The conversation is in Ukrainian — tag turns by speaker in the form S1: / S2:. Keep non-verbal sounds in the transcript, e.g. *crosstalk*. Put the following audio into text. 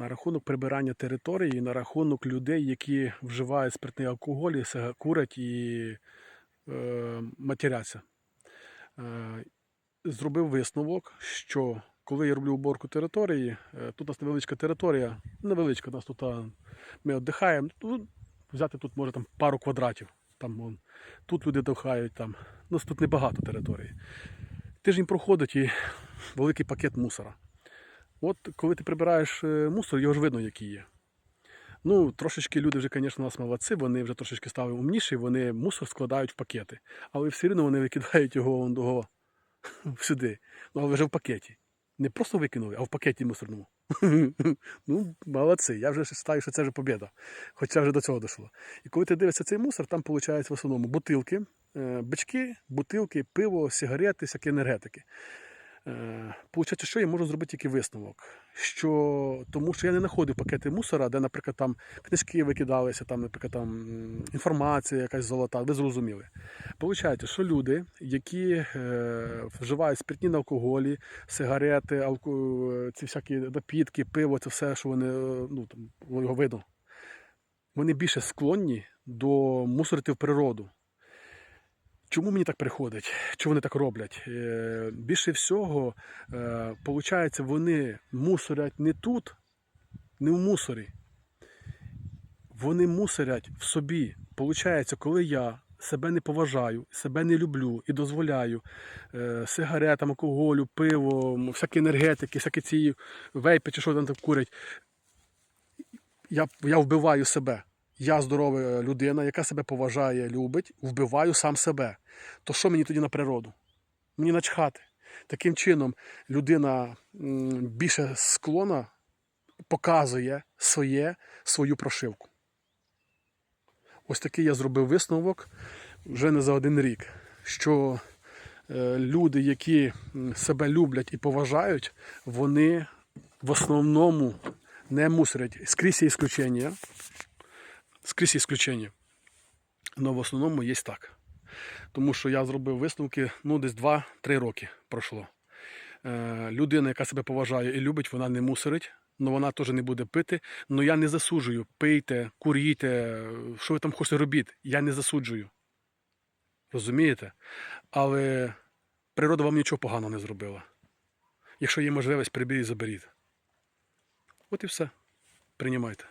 S1: на рахунок прибирання території, на рахунок людей, які вживають спиртний алкоголь, курять і е, матеряться. Е, зробив висновок, що коли я роблю уборку території, е, тут у нас невеличка територія, невеличка, у нас тут ми віддихаємо. Тут, взяти тут може там пару квадратів. Там, вон, тут люди дихають, там. У нас тут небагато території. Тиждень проходить і великий пакет мусора. От коли ти прибираєш е, мусор, його ж видно, який є. Ну, трошечки люди вже, звісно, у нас молодці, вони вже трошечки стали умніші, вони мусор складають в пакети. Але все одно вони викидають його вон того *laughs* сюди. Ну, але вже в пакеті. Не просто викинули, а в пакеті мусорному. *laughs* ну, молодці. Я вже вважаю, що це вже побіда. Хоча вже до цього дійшло. І коли ти дивишся цей мусор, там виходить в основному бутилки, е, бички, бутилки, пиво, сигарети, всякі енергетики. Е, Получається, що я можу зробити тільки висновок. Що, тому що я не знаходив пакети мусора, де, наприклад, там книжки викидалися, там, наприклад, там інформація якась золота, ви зрозуміли. Получається, що люди, які е, вживають спиртні на алкоголі, сигарети, алко... е, ці всякі напітки, пиво, це все, що вони, е, ну, там, його видно, вони більше склонні до мусорити в природу. Чому мені так приходить? Чому вони так роблять? Е, більше всього, е, виходить, вони мусорять не тут, не в мусорі. Вони мусорять в собі. Получається, коли я себе не поважаю, себе не люблю і дозволяю е, сигаретам, алкоголю, пиво, всякі енергетики, всякі ці вейпи чи що там курять, я, я вбиваю себе. Я здорова людина, яка себе поважає, любить, вбиваю сам себе. То що мені тоді на природу? Мені начхати. Таким чином, людина більше склона показує своє, свою прошивку. Ось такий я зробив висновок вже не за один рік, що е, люди, які себе люблять і поважають, вони в основному не мусорять. Скрізь ісключення. Скрізь ісключення. Але в основному є так. Тому що я зробив висновки, ну, десь 2-3 роки пройшло. Е, людина, яка себе поважає і любить, вона не мусорить, але вона теж не буде пити. Але я не засуджую. Пийте, курійте, що ви там хочете робити. Я не засуджую. Розумієте? Але природа вам нічого поганого не зробила. Якщо є можливість, приберіть і заберіть. От і все. Приймайте.